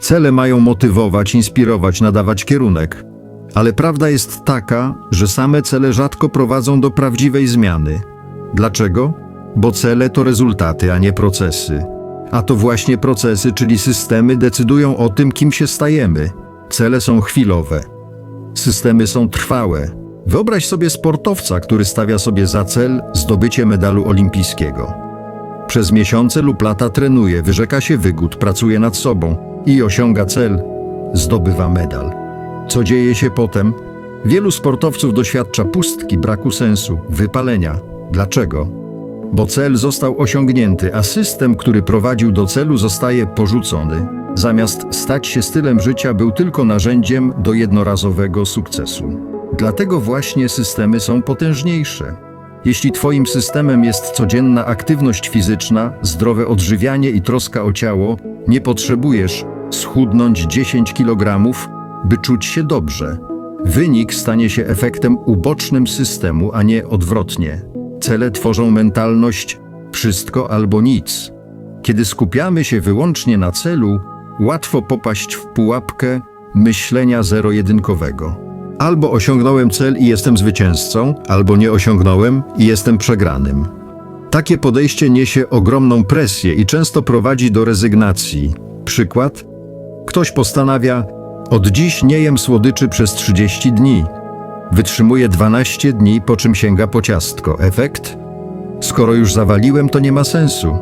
Cele mają motywować, inspirować, nadawać kierunek. Ale prawda jest taka, że same cele rzadko prowadzą do prawdziwej zmiany. Dlaczego? Bo cele to rezultaty, a nie procesy. A to właśnie procesy, czyli systemy, decydują o tym, kim się stajemy. Cele są chwilowe. Systemy są trwałe. Wyobraź sobie sportowca, który stawia sobie za cel zdobycie medalu olimpijskiego. Przez miesiące lub lata trenuje, wyrzeka się wygód, pracuje nad sobą i osiąga cel, zdobywa medal. Co dzieje się potem? Wielu sportowców doświadcza pustki, braku sensu, wypalenia. Dlaczego? Bo cel został osiągnięty, a system, który prowadził do celu, zostaje porzucony. Zamiast stać się stylem życia, był tylko narzędziem do jednorazowego sukcesu. Dlatego właśnie systemy są potężniejsze. Jeśli Twoim systemem jest codzienna aktywność fizyczna, zdrowe odżywianie i troska o ciało, nie potrzebujesz schudnąć 10 kg, by czuć się dobrze. Wynik stanie się efektem ubocznym systemu, a nie odwrotnie. Cele tworzą mentalność wszystko albo nic. Kiedy skupiamy się wyłącznie na celu, łatwo popaść w pułapkę myślenia zero-jedynkowego. Albo osiągnąłem cel i jestem zwycięzcą, albo nie osiągnąłem i jestem przegranym. Takie podejście niesie ogromną presję i często prowadzi do rezygnacji. Przykład? Ktoś postanawia: Od dziś nie jem słodyczy przez 30 dni. Wytrzymuje 12 dni, po czym sięga po ciastko. Efekt? Skoro już zawaliłem, to nie ma sensu.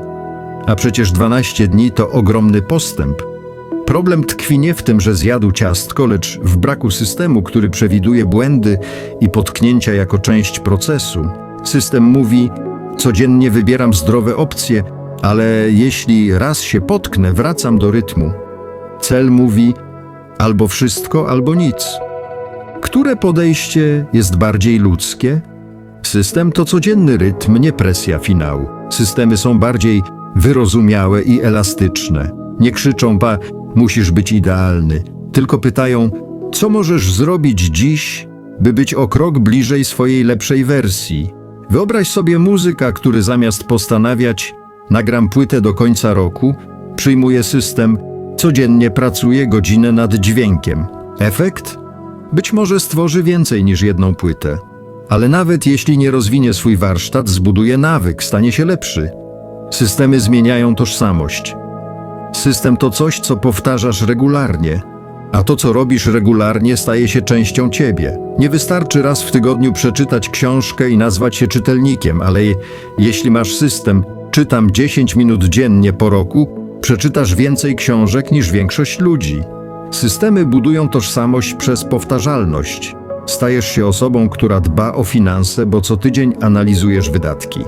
A przecież 12 dni to ogromny postęp. Problem tkwi nie w tym, że zjadł ciastko, lecz w braku systemu, który przewiduje błędy i potknięcia jako część procesu. System mówi: Codziennie wybieram zdrowe opcje, ale jeśli raz się potknę, wracam do rytmu. Cel mówi: albo wszystko, albo nic. Które podejście jest bardziej ludzkie? System to codzienny rytm, nie presja finału. Systemy są bardziej wyrozumiałe i elastyczne. Nie krzyczą, pa, musisz być idealny, tylko pytają, co możesz zrobić dziś, by być o krok bliżej swojej lepszej wersji. Wyobraź sobie muzyka, który zamiast postanawiać, nagram płytę do końca roku, przyjmuje system, codziennie pracuje godzinę nad dźwiękiem. Efekt? Być może stworzy więcej niż jedną płytę. Ale nawet jeśli nie rozwinie swój warsztat, zbuduje nawyk, stanie się lepszy. Systemy zmieniają tożsamość. System to coś, co powtarzasz regularnie, a to, co robisz regularnie, staje się częścią ciebie. Nie wystarczy raz w tygodniu przeczytać książkę i nazwać się czytelnikiem, ale je, jeśli masz system, czytam 10 minut dziennie po roku, przeczytasz więcej książek niż większość ludzi. Systemy budują tożsamość przez powtarzalność. Stajesz się osobą, która dba o finanse, bo co tydzień analizujesz wydatki.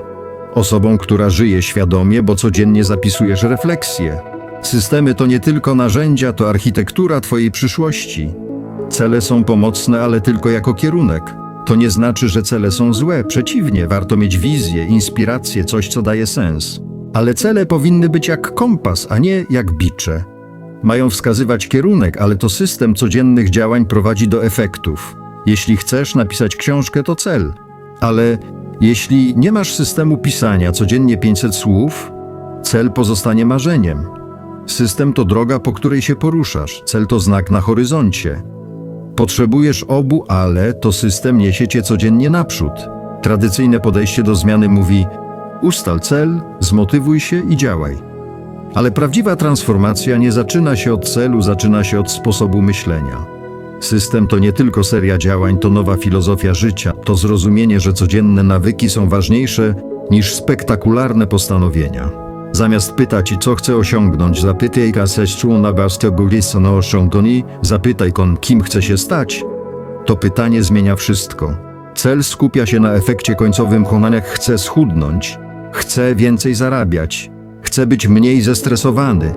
Osobą, która żyje świadomie, bo codziennie zapisujesz refleksje. Systemy to nie tylko narzędzia, to architektura Twojej przyszłości. Cele są pomocne, ale tylko jako kierunek. To nie znaczy, że cele są złe. Przeciwnie, warto mieć wizję, inspirację, coś, co daje sens. Ale cele powinny być jak kompas, a nie jak bicze. Mają wskazywać kierunek, ale to system codziennych działań prowadzi do efektów. Jeśli chcesz napisać książkę, to cel. Ale jeśli nie masz systemu pisania codziennie 500 słów, cel pozostanie marzeniem. System to droga, po której się poruszasz, cel to znak na horyzoncie. Potrzebujesz obu, ale to system niesie cię codziennie naprzód. Tradycyjne podejście do zmiany mówi: ustal cel, zmotywuj się i działaj. Ale prawdziwa transformacja nie zaczyna się od celu, zaczyna się od sposobu myślenia. System to nie tylko seria działań, to nowa filozofia życia, to zrozumienie, że codzienne nawyki są ważniejsze niż spektakularne postanowienia. Zamiast pytać, co chcę osiągnąć, zapytaj kaseszczu na zapytaj kon, kim chce się stać. To pytanie zmienia wszystko. Cel skupia się na efekcie końcowym konaniach chcę schudnąć, chcę więcej zarabiać, chcę być mniej zestresowany.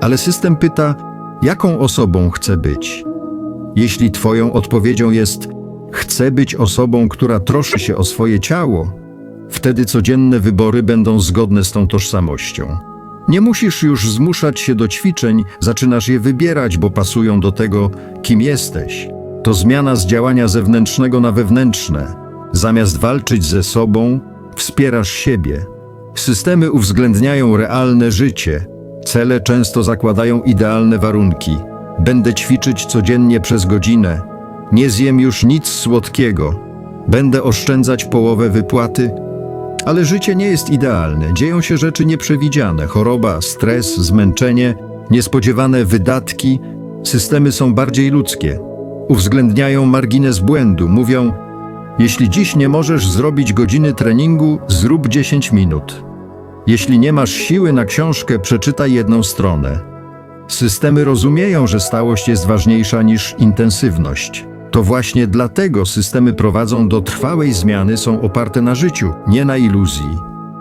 Ale system pyta, jaką osobą chcę być? Jeśli Twoją odpowiedzią jest chcę być osobą, która troszczy się o swoje ciało, wtedy codzienne wybory będą zgodne z tą tożsamością. Nie musisz już zmuszać się do ćwiczeń, zaczynasz je wybierać, bo pasują do tego, kim jesteś. To zmiana z działania zewnętrznego na wewnętrzne. Zamiast walczyć ze sobą, wspierasz siebie. Systemy uwzględniają realne życie. Cele często zakładają idealne warunki. Będę ćwiczyć codziennie przez godzinę. Nie zjem już nic słodkiego. Będę oszczędzać połowę wypłaty. Ale życie nie jest idealne. Dzieją się rzeczy nieprzewidziane: choroba, stres, zmęczenie, niespodziewane wydatki. Systemy są bardziej ludzkie. Uwzględniają margines błędu. Mówią: Jeśli dziś nie możesz zrobić godziny treningu, zrób 10 minut. Jeśli nie masz siły na książkę, przeczytaj jedną stronę. Systemy rozumieją, że stałość jest ważniejsza niż intensywność. To właśnie dlatego systemy prowadzą do trwałej zmiany, są oparte na życiu, nie na iluzji.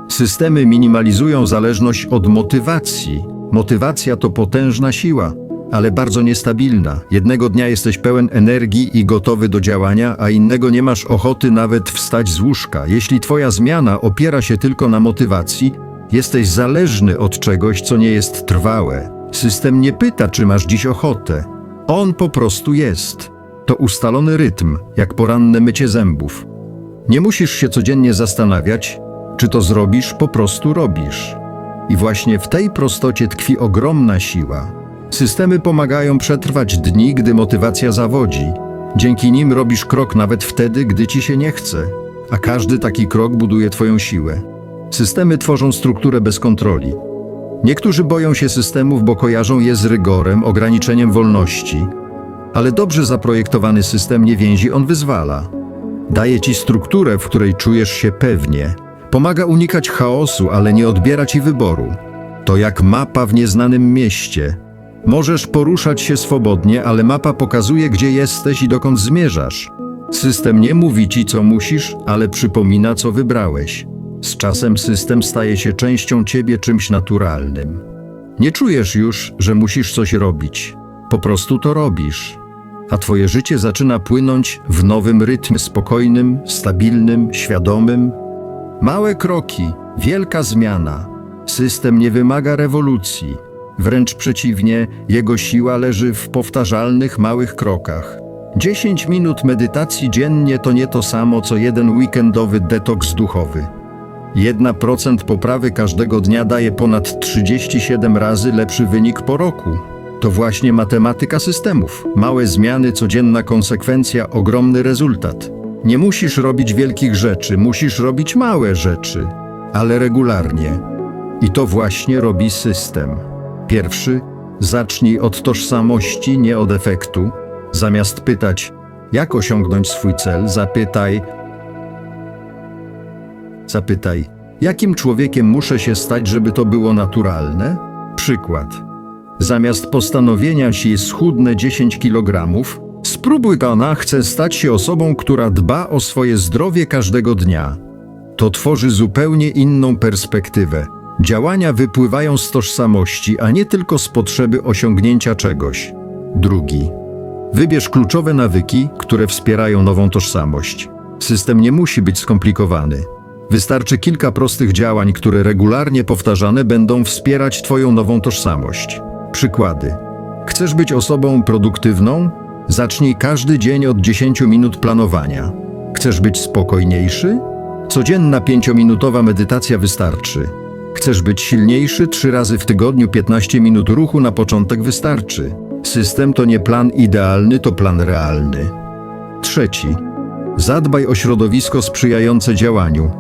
Systemy minimalizują zależność od motywacji. Motywacja to potężna siła, ale bardzo niestabilna. Jednego dnia jesteś pełen energii i gotowy do działania, a innego nie masz ochoty nawet wstać z łóżka. Jeśli twoja zmiana opiera się tylko na motywacji, jesteś zależny od czegoś, co nie jest trwałe. System nie pyta, czy masz dziś ochotę. On po prostu jest. To ustalony rytm, jak poranne mycie zębów. Nie musisz się codziennie zastanawiać, czy to zrobisz, po prostu robisz. I właśnie w tej prostocie tkwi ogromna siła. Systemy pomagają przetrwać dni, gdy motywacja zawodzi. Dzięki nim robisz krok nawet wtedy, gdy ci się nie chce, a każdy taki krok buduje twoją siłę. Systemy tworzą strukturę bez kontroli. Niektórzy boją się systemów, bo kojarzą je z rygorem, ograniczeniem wolności, ale dobrze zaprojektowany system nie więzi, on wyzwala. Daje ci strukturę, w której czujesz się pewnie. Pomaga unikać chaosu, ale nie odbiera ci wyboru. To jak mapa w nieznanym mieście. Możesz poruszać się swobodnie, ale mapa pokazuje, gdzie jesteś i dokąd zmierzasz. System nie mówi ci, co musisz, ale przypomina, co wybrałeś. Z czasem system staje się częścią ciebie, czymś naturalnym. Nie czujesz już, że musisz coś robić. Po prostu to robisz. A twoje życie zaczyna płynąć w nowym rytmie, spokojnym, stabilnym, świadomym. Małe kroki, wielka zmiana. System nie wymaga rewolucji. Wręcz przeciwnie, jego siła leży w powtarzalnych małych krokach. 10 minut medytacji dziennie to nie to samo, co jeden weekendowy detoks duchowy. 1% poprawy każdego dnia daje ponad 37 razy lepszy wynik po roku. To właśnie matematyka systemów. Małe zmiany, codzienna konsekwencja, ogromny rezultat. Nie musisz robić wielkich rzeczy, musisz robić małe rzeczy, ale regularnie. I to właśnie robi system. Pierwszy, zacznij od tożsamości, nie od efektu. Zamiast pytać, jak osiągnąć swój cel, zapytaj, Zapytaj, jakim człowiekiem muszę się stać, żeby to było naturalne? Przykład. Zamiast postanowienia ci schudnę 10 kg, spróbuj ona chce stać się osobą, która dba o swoje zdrowie każdego dnia. To tworzy zupełnie inną perspektywę. Działania wypływają z tożsamości, a nie tylko z potrzeby osiągnięcia czegoś. Drugi. Wybierz kluczowe nawyki, które wspierają nową tożsamość. System nie musi być skomplikowany. Wystarczy kilka prostych działań, które regularnie powtarzane będą wspierać Twoją nową tożsamość. Przykłady. Chcesz być osobą produktywną? Zacznij każdy dzień od 10 minut planowania. Chcesz być spokojniejszy? Codzienna 5-minutowa medytacja wystarczy. Chcesz być silniejszy? Trzy razy w tygodniu 15 minut ruchu na początek wystarczy. System to nie plan idealny, to plan realny. Trzeci. Zadbaj o środowisko sprzyjające działaniu.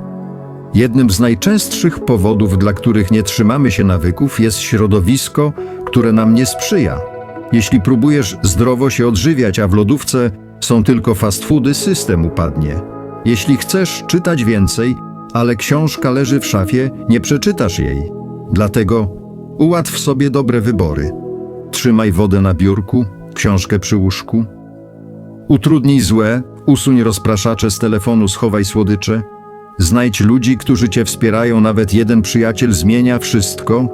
Jednym z najczęstszych powodów, dla których nie trzymamy się nawyków, jest środowisko, które nam nie sprzyja. Jeśli próbujesz zdrowo się odżywiać, a w lodówce są tylko fast foody, system upadnie. Jeśli chcesz czytać więcej, ale książka leży w szafie, nie przeczytasz jej. Dlatego ułatw sobie dobre wybory. Trzymaj wodę na biurku, książkę przy łóżku. Utrudnij złe, usuń rozpraszacze z telefonu, schowaj słodycze. Znajdź ludzi, którzy cię wspierają, nawet jeden przyjaciel zmienia wszystko.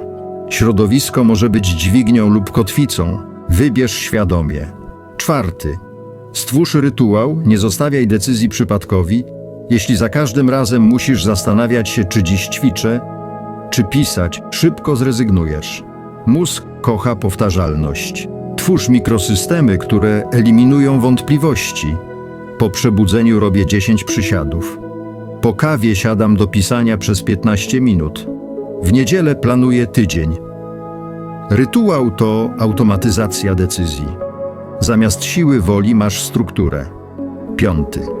Środowisko może być dźwignią lub kotwicą. Wybierz świadomie. Czwarty. Stwórz rytuał, nie zostawiaj decyzji przypadkowi. Jeśli za każdym razem musisz zastanawiać się, czy dziś ćwiczę, czy pisać, szybko zrezygnujesz. Mózg kocha powtarzalność. Twórz mikrosystemy, które eliminują wątpliwości. Po przebudzeniu robię 10 przysiadów. Po kawie siadam do pisania przez 15 minut. W niedzielę planuję tydzień. Rytuał to automatyzacja decyzji. Zamiast siły woli masz strukturę. Piąty.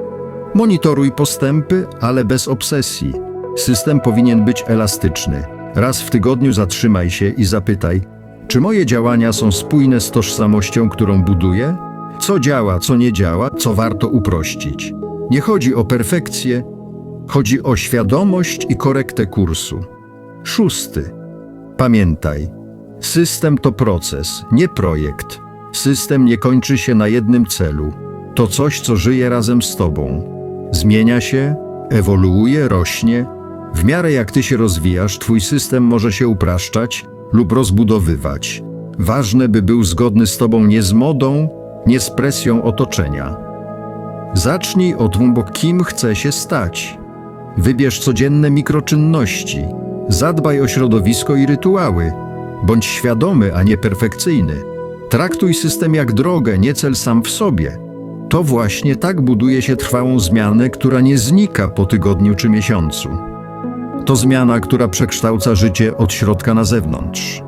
Monitoruj postępy, ale bez obsesji. System powinien być elastyczny. Raz w tygodniu zatrzymaj się i zapytaj, czy moje działania są spójne z tożsamością, którą buduję? Co działa, co nie działa, co warto uprościć? Nie chodzi o perfekcję, chodzi o świadomość i korektę kursu. Szósty. Pamiętaj, system to proces, nie projekt. System nie kończy się na jednym celu. To coś, co żyje razem z tobą. Zmienia się, ewoluuje, rośnie. W miarę jak ty się rozwijasz, twój system może się upraszczać lub rozbudowywać. Ważne, by był zgodny z tobą nie z modą, nie z presją otoczenia. Zacznij od bo kim chce się stać. Wybierz codzienne mikroczynności. Zadbaj o środowisko i rytuały. Bądź świadomy, a nie perfekcyjny. Traktuj system jak drogę, nie cel sam w sobie. To właśnie tak buduje się trwałą zmianę, która nie znika po tygodniu czy miesiącu. To zmiana, która przekształca życie od środka na zewnątrz.